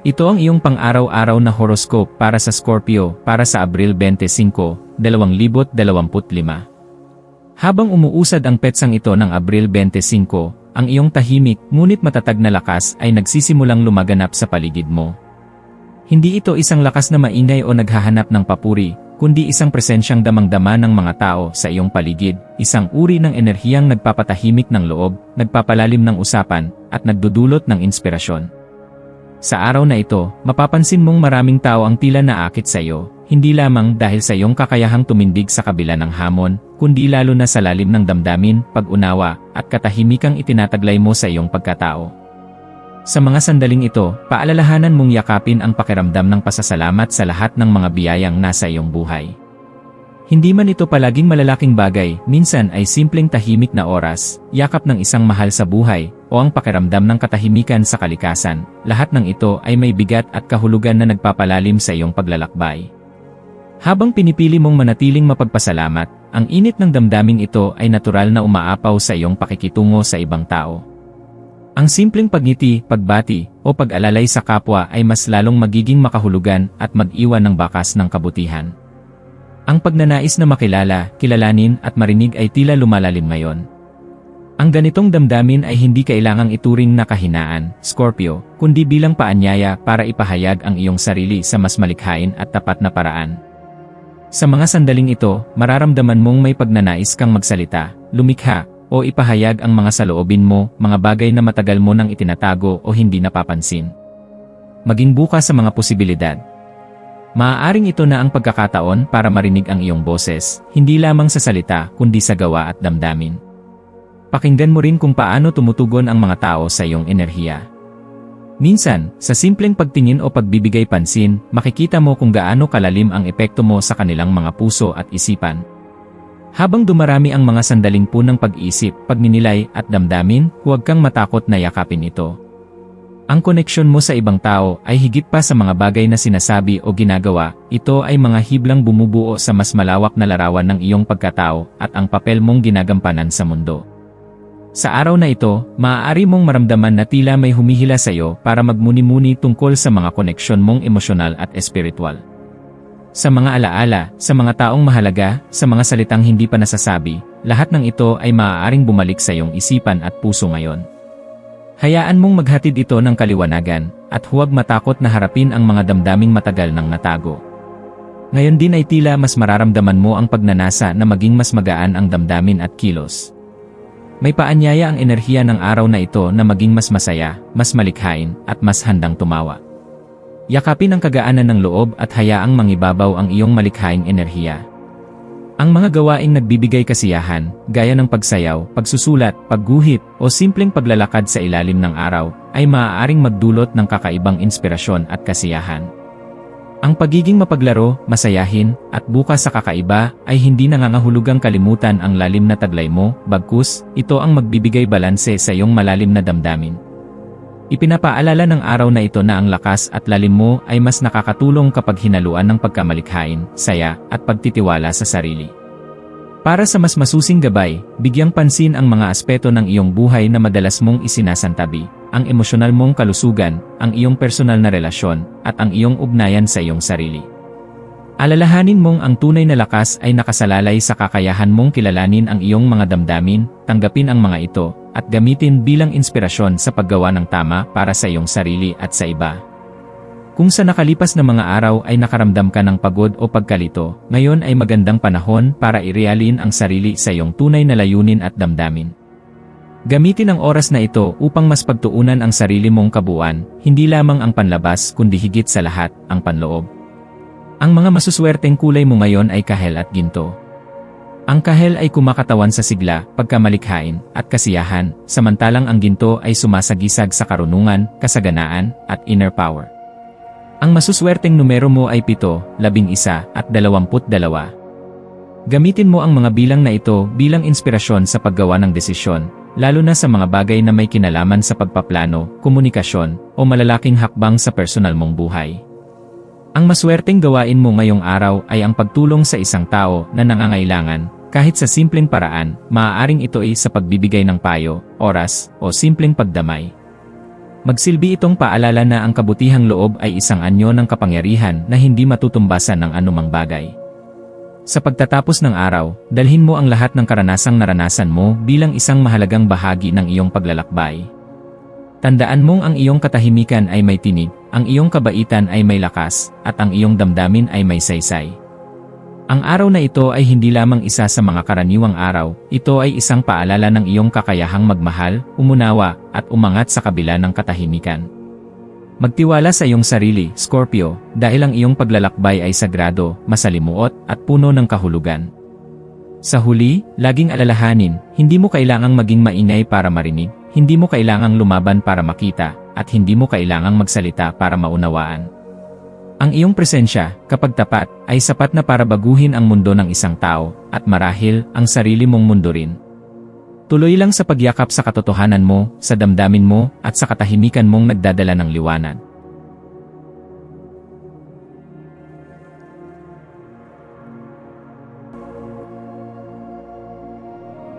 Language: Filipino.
Ito ang iyong pang-araw-araw na horoscope para sa Scorpio para sa Abril 25, 2025. Habang umuusad ang petsang ito ng Abril 25, ang iyong tahimik ngunit matatag na lakas ay nagsisimulang lumaganap sa paligid mo. Hindi ito isang lakas na maingay o naghahanap ng papuri, kundi isang presensyang damang-dama ng mga tao sa iyong paligid, isang uri ng enerhiyang nagpapatahimik ng loob, nagpapalalim ng usapan, at nagdudulot ng inspirasyon. Sa araw na ito, mapapansin mong maraming tao ang tila naakit sa iyo, hindi lamang dahil sa iyong kakayahang tumindig sa kabila ng hamon, kundi lalo na sa lalim ng damdamin, pag-unawa, at katahimikang itinataglay mo sa iyong pagkatao. Sa mga sandaling ito, paalalahanan mong yakapin ang pakiramdam ng pasasalamat sa lahat ng mga biyayang nasa iyong buhay. Hindi man ito palaging malalaking bagay, minsan ay simpleng tahimik na oras, yakap ng isang mahal sa buhay, o ang pakiramdam ng katahimikan sa kalikasan, lahat ng ito ay may bigat at kahulugan na nagpapalalim sa iyong paglalakbay. Habang pinipili mong manatiling mapagpasalamat, ang init ng damdaming ito ay natural na umaapaw sa iyong pakikitungo sa ibang tao. Ang simpleng pagngiti, pagbati, o pag-alalay sa kapwa ay mas lalong magiging makahulugan at mag-iwan ng bakas ng kabutihan. Ang pagnanais na makilala, kilalanin at marinig ay tila lumalalim ngayon. Ang ganitong damdamin ay hindi kailangang ituring na kahinaan, Scorpio, kundi bilang paanyaya para ipahayag ang iyong sarili sa mas malikhain at tapat na paraan. Sa mga sandaling ito, mararamdaman mong may pagnanais kang magsalita, lumikha, o ipahayag ang mga saloobin mo, mga bagay na matagal mo nang itinatago o hindi napapansin. Maging bukas sa mga posibilidad, Maaaring ito na ang pagkakataon para marinig ang iyong boses, hindi lamang sa salita kundi sa gawa at damdamin. Pakinggan mo rin kung paano tumutugon ang mga tao sa iyong enerhiya. Minsan, sa simpleng pagtingin o pagbibigay pansin, makikita mo kung gaano kalalim ang epekto mo sa kanilang mga puso at isipan. Habang dumarami ang mga sandaling punang pag-isip, pagninilay at damdamin, huwag kang matakot na yakapin ito. Ang koneksyon mo sa ibang tao ay higit pa sa mga bagay na sinasabi o ginagawa, ito ay mga hiblang bumubuo sa mas malawak na larawan ng iyong pagkatao at ang papel mong ginagampanan sa mundo. Sa araw na ito, maaari mong maramdaman na tila may humihila sa iyo para magmuni-muni tungkol sa mga koneksyon mong emosyonal at espiritual. Sa mga alaala, sa mga taong mahalaga, sa mga salitang hindi pa nasasabi, lahat ng ito ay maaaring bumalik sa iyong isipan at puso ngayon. Hayaan mong maghatid ito ng kaliwanagan, at huwag matakot na harapin ang mga damdaming matagal nang natago. Ngayon din ay tila mas mararamdaman mo ang pagnanasa na maging mas magaan ang damdamin at kilos. May paanyaya ang enerhiya ng araw na ito na maging mas masaya, mas malikhain, at mas handang tumawa. Yakapin ang kagaanan ng loob at hayaang mangibabaw ang iyong malikhaing enerhiya. Ang mga gawaing nagbibigay kasiyahan, gaya ng pagsayaw, pagsusulat, pagguhit, o simpleng paglalakad sa ilalim ng araw, ay maaaring magdulot ng kakaibang inspirasyon at kasiyahan. Ang pagiging mapaglaro, masayahin, at bukas sa kakaiba ay hindi nangangahulugang kalimutan ang lalim na taglay mo, bagkus, ito ang magbibigay balanse sa iyong malalim na damdamin. Ipinapaalala ng araw na ito na ang lakas at lalim mo ay mas nakakatulong kapag hinaluan ng pagkamalikhain, saya, at pagtitiwala sa sarili. Para sa mas masusing gabay, bigyang pansin ang mga aspeto ng iyong buhay na madalas mong isinasantabi, ang emosyonal mong kalusugan, ang iyong personal na relasyon, at ang iyong ugnayan sa iyong sarili. Alalahanin mong ang tunay na lakas ay nakasalalay sa kakayahan mong kilalanin ang iyong mga damdamin, tanggapin ang mga ito, at gamitin bilang inspirasyon sa paggawa ng tama para sa iyong sarili at sa iba. Kung sa nakalipas na mga araw ay nakaramdam ka ng pagod o pagkalito, ngayon ay magandang panahon para irealin ang sarili sa iyong tunay na layunin at damdamin. Gamitin ang oras na ito upang mas pagtuunan ang sarili mong kabuuan, hindi lamang ang panlabas kundi higit sa lahat, ang panloob. Ang mga masuswerteng kulay mo ngayon ay kahel at ginto. Ang kahel ay kumakatawan sa sigla, pagkamalikhain, at kasiyahan, samantalang ang ginto ay sumasagisag sa karunungan, kasaganaan, at inner power. Ang masuswerteng numero mo ay 7, 11, at 22. Gamitin mo ang mga bilang na ito bilang inspirasyon sa paggawa ng desisyon, lalo na sa mga bagay na may kinalaman sa pagpaplano, komunikasyon, o malalaking hakbang sa personal mong buhay. Ang maswerteng gawain mo ngayong araw ay ang pagtulong sa isang tao na nangangailangan, kahit sa simpleng paraan, maaaring ito ay sa pagbibigay ng payo, oras, o simpleng pagdamay. Magsilbi itong paalala na ang kabutihang loob ay isang anyo ng kapangyarihan na hindi matutumbasan ng anumang bagay. Sa pagtatapos ng araw, dalhin mo ang lahat ng karanasang naranasan mo bilang isang mahalagang bahagi ng iyong paglalakbay. Tandaan mong ang iyong katahimikan ay may tinig, ang iyong kabaitan ay may lakas, at ang iyong damdamin ay may saysay. Ang araw na ito ay hindi lamang isa sa mga karaniwang araw, ito ay isang paalala ng iyong kakayahang magmahal, umunawa, at umangat sa kabila ng katahimikan. Magtiwala sa iyong sarili, Scorpio, dahil ang iyong paglalakbay ay sagrado, masalimuot, at puno ng kahulugan. Sa huli, laging alalahanin, hindi mo kailangang maging maingay para marinig, hindi mo kailangang lumaban para makita, at hindi mo kailangang magsalita para maunawaan. Ang iyong presensya, kapag tapat, ay sapat na para baguhin ang mundo ng isang tao, at marahil, ang sarili mong mundo rin. Tuloy lang sa pagyakap sa katotohanan mo, sa damdamin mo, at sa katahimikan mong nagdadala ng liwanag.